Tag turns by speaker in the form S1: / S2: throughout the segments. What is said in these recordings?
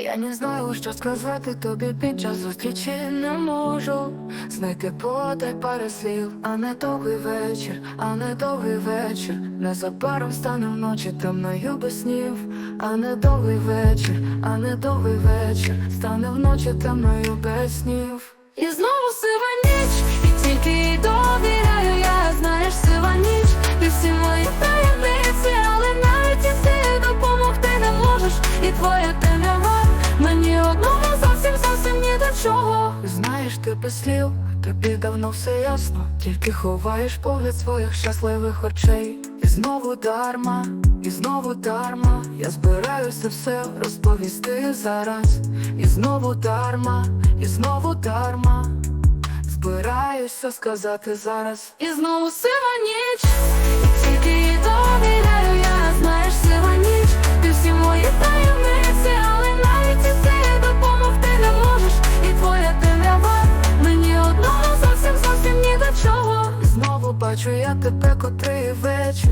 S1: Я не знаю, що сказати тобі під час зустрічі не можу знайти подай пари слів, а не довгий вечір, а не довгий вечір. Незабаром стане вночі темною без снів, а не довгий вечір, а не довгий вечір, стане вночі темною без снів. Мені одному зовсім зовсім ні до чого. Знаєш, ти без слів, тобі давно все ясно, тільки ховаєш погляд своїх щасливих очей. І знову дарма, і знову дарма, я збираюся все розповісти зараз. І знову дарма, і знову дарма. Збираюся сказати зараз І знову сива ніч тільки їй бачу я тебе котрий вечір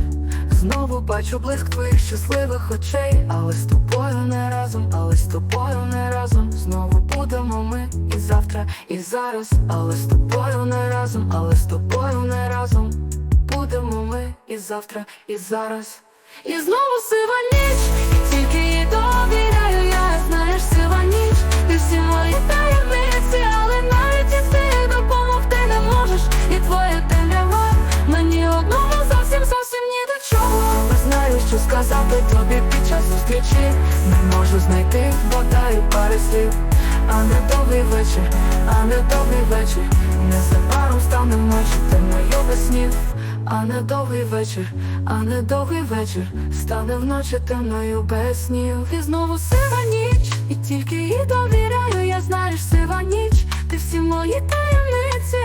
S1: Знову бачу блиск твоїх щасливих очей, але з тобою не разом, але з тобою не разом. Знову будемо ми і завтра, і зараз, але з тобою не разом, але з тобою не разом. Будемо ми і завтра, і зараз. І знову сива ніч, тільки їй довіряю, я сказати тобі під час зустрічі. Не можу знайти бодай пари слів. А не довгий вечір, а не довгий вечір. Незабаром стане вночі темною без снів. А не довгий вечір, а не довгий вечір, стане вночі темною без снів. І знову сива ніч, і тільки їй довіряю, я знаєш, сива ніч, ти всі мої таємниці,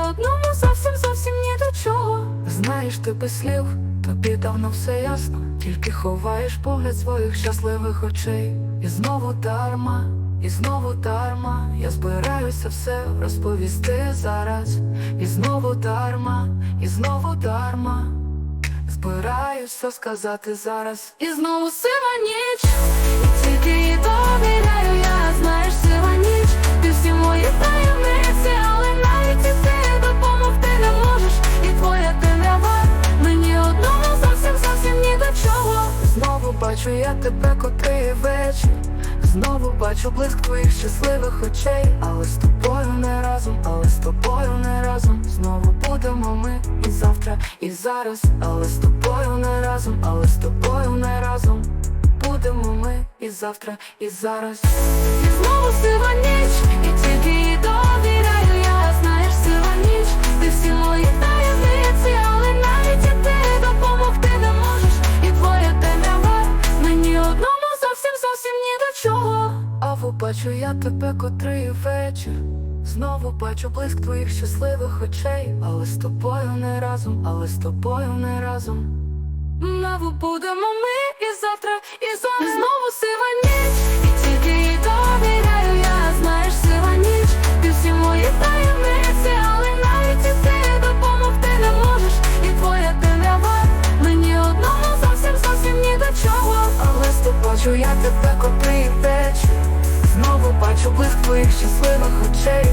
S1: одному зовсім зовсім ні до чого. Знаєш, ти без слів, тобі давно все ясно, тільки ховаєш погляд своїх щасливих очей. І знову дарма, і знову дарма, я збираюся все розповісти зараз. І знову дарма, і знову дарма. Збираюся сказати зараз І знову сива ніч тільки їй довіряю я Бачу я тебе котрий вечір Знову бачу блиск твоїх щасливих очей, але з тобою не разом, але з тобою не разом. Знову будемо ми і завтра, і зараз, але з тобою не разом, але з тобою не разом. Будемо ми і завтра, і зараз. І знову сива ніч, А побачу я тебе котрий вечір. Знову бачу блиск твоїх щасливих очей, але з тобою не разом, але з тобою не разом. Знову будемо ми і завтра, і зараз знову сива ніч, і тільки їй довіряю, я знаєш, сива ніч, ти всі мої таємниці, але навіть і ти допомогти не можеш, і твоя темрява мені одному зовсім зовсім ні до чого. Але з тобою я тебе котрий твоїх щасливих очей,